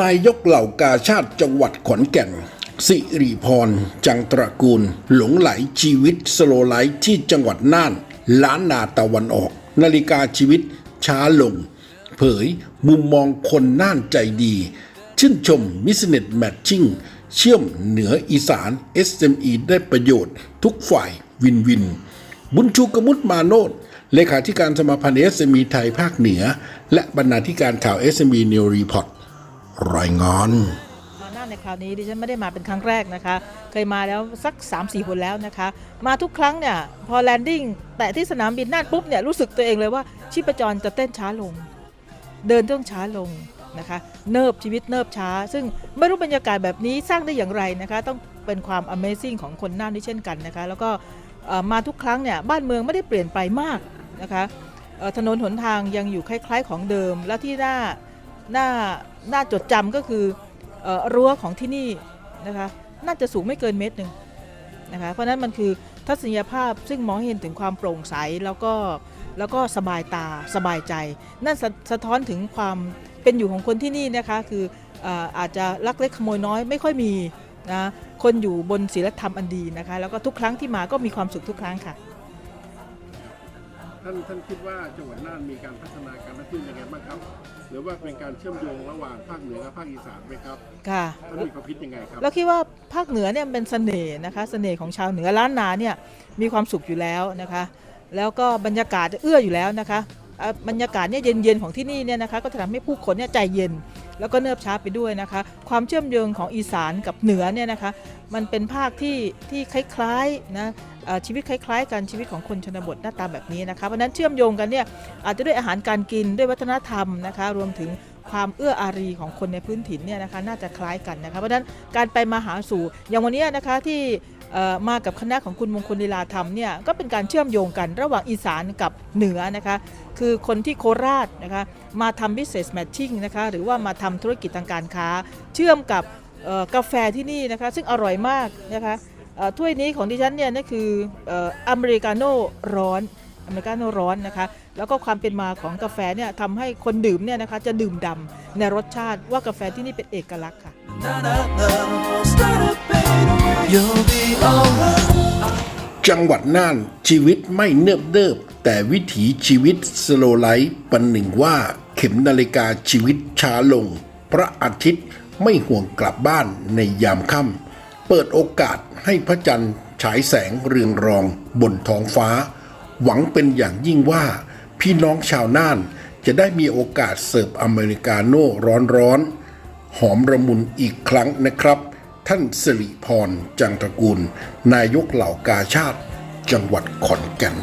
นายกเหล่ากาชาติจังหวัดขอนแก่น สิริพร จังตระกูล หลงไหลชีวิตสโลไลท์ที่จังหวัดน่าน ล้านนาตะวันออก นาฬิกาชีวิตช้าลง เผยมุมมองคนน่านใจดี ชื่นชมมิสเน็ตแมทชิ่งเชื่อมเหนืออีสาน SME ได้ประโยชน์ ทุกฝ่ายวินวิน บุญชูกมุตมาโนดเลขาธิการสมาพันธ์ SME ไทยภาคเหนือ และบรรณาธิการข่าว SME New Report รายงาน มาหน้าในคราวนี้ดิฉันไม่ได้มาเป็นครั้งแรกนะคะ เคยมาแล้วสัก 3 4คนแล้วนะคะ มาทุกครั้งเนี่ยพอแลนดิ้งแต่ที่สนามบินน่านปุ๊บเนี่ยรู้สึกตัวเองเลยว่าชีพจรจะเต้นช้าลง เดินต้องช้าลงนะคะ เนิบชีวิตเนิบช้า ซึ่งไม่รู้บรรยากาศแบบนี้สร้างได้อย่างไรนะคะ ต้องเป็นความ Amazing ของคนน่านด้วยเช่นกันนะคะ แล้วก็เอ่อมาทุกครั้งเนี่ยบ้านเมืองไม่ได้เปลี่ยนไปมากนะคะเอ่อถนนหนทางยังอยู่คล้าย ๆ ของเดิม แล้วที่หน่าหน่า น่าจดจำก็คือรั้วของที่นี่นะคะน่าจะสูงไม่เกินเมตรหนึ่งนะคะเพราะนั้นมันคือทัศนียภาพซึ่งมองเห็นถึงความโปร่งใสแล้วก็แล้วก็สบายตาสบายใจ นั่นสะสะท้อนถึงความเป็นอยู่ของคนที่นี่นะคะคือเอ่ออาจจะลักเล็กขโมยน้อยไม่ค่อยมีนะคนอยู่บนศีลธรรมอันดีนะคะแล้วก็ทุกครั้งที่มาก็มีความสุขทุกครั้งค่ะ ท่านท่านคิดว่าจังหวัดน่านมีการพัฒนาการท่องเที่ยวยังไงบ้างครับ หรือว่าเป็นการเชื่อมโยงระหว่างภาคเหนือกับภาคอีสานไหมครับค่ะท่านมีความคิดยังไงครับเราคิดว่าภาคเหนือเนี่ยเป็นเสน่ห์นะคะเสน่ห์ของชาวเหนือล้านนาเนี่ยมีความสุขอยู่แล้วนะคะ แล้วก็บรรยากาศเอื้ออยู่แล้วนะคะอะบรรยากาศเนี่ยเย็นๆของที่นี่เนี่ยนะคะก็จะทำให้ผู้คนเนี่ยใจเย็น แล้วก็เนิบช้าไปด้วยนะคะ ความเชื่อมโยงของอีสานกับเหนือเนี่ยนะคะ มันเป็นภาคที่ที่คล้ายๆนะชีวิตคล้ายๆกันชีวิตของคนชนบทหน้าตาแบบนี้นะคะเพราะนั้นเชื่อมโยงกันเนี่ยอาจจะด้วยอาหารการกินด้วยวัฒนธรรมนะคะ รวมถึง ความเอื้ออารีของคนในพื้นถิ่นเนี่ยนะคะน่าจะคล้ายกันนะคะเพราะฉะนั้นการไปมาหาสู่อย่างวันนี้นะคะที่มากับคณะของคุณมงคลลีลาธรรมเนี่ยก็เป็นการเชื่อมโยงกันระหว่างอีสานกับเหนือนะคะคือคนที่โคราชนะคะมาทำ business matching นะคะหรือว่ามาทำธุรกิจทางการค้า เชื่อมกับกาแฟที่นี่นะคะซึ่งอร่อยมากนะคะถ้วยนี้ของดิฉันเนี่ยนั่นคืออเมริกาโน่ร้อน อเมริกาโน่ร้อนนะคะ แล้วก็ความเป็นมาของกาแฟเนี่ยทำให้คนดื่มเนี่ยนะคะจะดื่มดำในรสชาติว่ากาแฟที่นี่เป็นเอกลักษณ์ค่ะ จังหวัดน่านชีวิตไม่เนิบเดิบแต่วิถีชีวิตสโลไลท์ปันหนึ่งว่าเข็มนาฬิกาชีวิตช้าลง พระอาทิตย์ไม่ห่วงกลับบ้านในยามค่ำเปิดโอกาสให้พระจันทร์ฉายแสงเรืองรองบนท้องฟ้า หวังเป็นอย่างยิ่งว่า พี่น้องชาวน่าน จะได้มีโอกาสเสิร์ฟอเมริกาโน่ร้อนๆ หอมระมุนอีกครั้งนะครับ ท่านสิริพรจังตระกูล นายกเหล่ากาชาติ จังหวัดขอนแก่น